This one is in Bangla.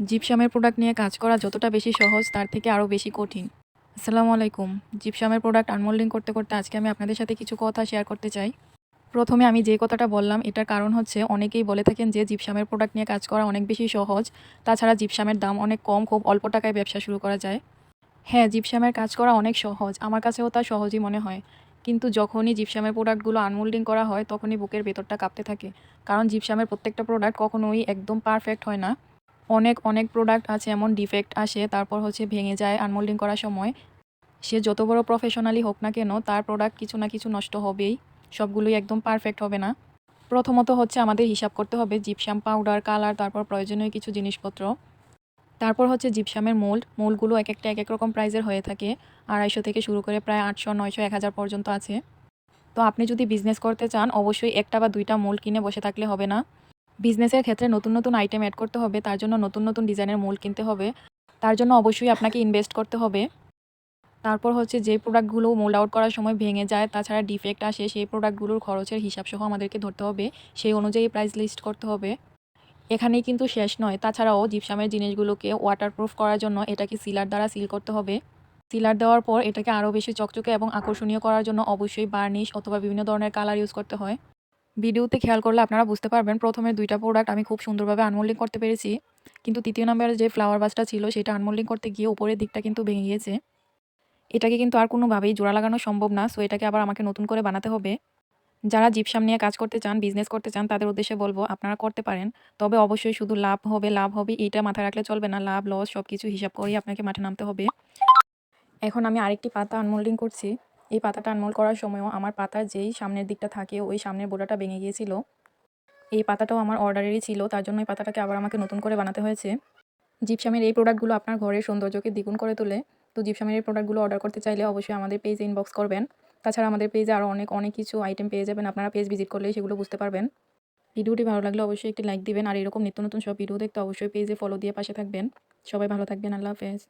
জিপসামের প্রোডাক্ট নিয়ে কাজ করা যতটা বেশি সহজ, তার থেকে আরও বেশি কঠিন। আসসালামু আলাইকুম। জিপসামের প্রোডাক্ট আনমোল্ডিং করতে করতে আজকে আমি আপনাদের সাথে কিছু কথা শেয়ার করতে চাই। প্রথমে আমি যে কথাটা বললাম, এটার কারণ হচ্ছে অনেকেই বলে থাকেন যে জিপসামের প্রোডাক্ট নিয়ে কাজ করা অনেক বেশি সহজ, তাছাড়া জিপসামের দাম অনেক কম, খুব অল্প টাকায় ব্যবসা শুরু করা যায়। হ্যাঁ জিপসামের কাজ করা অনেক সহজ, আমার কাছেও তা সহজই মনে হয়। কিন্তু যখনই জিপসামের প্রোডাক্টগুলো আনমোল্ডিং করা হয়, তখনই বুকের ভেতরটা কাঁপতে থাকে। কারণ জিপসামের প্রত্যেকটা প্রোডাক্ট কখনোই একদম পারফেক্ট হয় না। অনেক অনেক প্রোডাক্ট আছে, এমন ডিফেক্ট আসে, তারপর হচ্ছে ভেঙে যায় আনমোল্ডিং করার সময়। সে যত বড় প্রফেশনালি হোক না কেন, তার প্রোডাক্ট কিছু না কিছু নষ্ট হবেই। সবগুলোই একদম পারফেক্ট হবে না। প্রথমত হচ্ছে আমাদের হিসাব করতে হবে জিপসাম পাউডার কালার তারপর প্রয়োজনীয় কিছু জিনিসপত্র। তারপর হচ্ছে জিপসামের মোল্ড মোল্ডগুলো এক একটা, এক এক রকম প্রাইজের হয়ে থাকে। আড়াইশো থেকে শুরু করে প্রায় আটশো, নয়শো, এক হাজার পর্যন্ত আছে। তো আপনি যদি বিজনেস করতে চান, অবশ্যই একটা বা দুইটা মোল্ড কিনে বসে থাকলে হবে না। বিজনেসের ক্ষেত্রে নতুন নতুন আইটেম অ্যাড করতে হবে, তার জন্য নতুন নতুন ডিজাইনের মোল্ড কিনতে হবে, তার জন্য অবশ্যই আপনাকে ইনভেস্ট করতে হবে। তারপর হচ্ছে যে প্রোডাক্টগুলো মোল্ড আউট করার সময় ভেঙে যায়, তাছাড়া ডিফেক্ট আসে, সেই প্রোডাক্টগুলোর খরচের হিসাব সহ আমাদেরকে ধরতে হবে, সেই অনুযায়ী প্রাইস লিস্ট করতে হবে। এখানেই কিন্তু শেষ নয়, তাছাড়াও জিপসামের জিনিসগুলোকে ওয়াটারপ্রুফ করার জন্য এটাকে সিলার দ্বারা সিল করতে হবে। সিলার দেওয়ার পর এটাকে আরও বেশি চকচকে এবং আকর্ষণীয় করার জন্য অবশ্যই বার্নিশ অথবা বিভিন্ন ধরনের কালার ইউজ করতে হয়। ভিডিওতে খেয়াল করলে আপনারা বুঝতে পারবেন, প্রথমে দুইটা প্রোডাক্ট আমি খুব সুন্দরভাবে আনমোল্ডিং করতে পেরেছি। কিন্তু তৃতীয় নম্বরের যে ফ্লাওয়ার বাসটা ছিল, সেটা আনমোল্ডিং করতে গিয়ে উপরের দিকটা কিন্তু ভেঙে গিয়েছে। এটাকে কিন্তু আর কোনোভাবেই জোড়া লাগানো সম্ভব না সো এটাকে আবার আমাকে নতুন করে বানাতে হবে। যারা জিপসাম নিয়ে কাজ করতে চান বিজনেস করতে চান, তাদের উদ্দেশ্যে বলব, আপনারা করতে পারেন। তবে অবশ্যই শুধু লাভ হবে লাভ হবে, এটা মাথায় রাখলে চলবে না। লাভ লস সব কিছু হিসাব করেই আপনাকে মাঠে নামতে হবে। এখন আমি আরেকটি পাতা আনমোল্ডিং করছি। এই পাতাটা আনমোল করার সময়ও আমার পাতার যেই সামনের দিকটা থাকে, ওই সামনের বোটাটা ভেঙে গিয়েছিল। এই পাতাটাও আমার অর্ডারেরই ছিল, তার জন্য এই পাতাটাকে আবার আমাকে নতুন করে বানাতে হয়েছে। জিপসামের এই প্রোডাক্টগুলো আপনার ঘরের সৌন্দর্যকে দ্বিগুণ করে তোলে। তো জিপসামের এই প্রোডাক্টগুলো অর্ডার করতে চাইলে অবশ্যই আমাদের পেজে ইনবক্স করবেন। তাছাড়া আমাদের পেজে আরও অনেক অনেক কিছু আইটেম পেয়ে যাবেন। আপনারা পেজ ভিজিট করলেই সেগুলো বুঝতে পারবেন। ভিডিওটি ভালো লাগলে অবশ্যই একটি লাইক দিবেন। আর এরকম নিত্য নতুন সব ভিডিও দেখতে অবশ্যই পেজে ফলো দিয়ে পাশে থাকবেন। সবাই ভালো থাকবেন। আল্লাহ হাফেজ।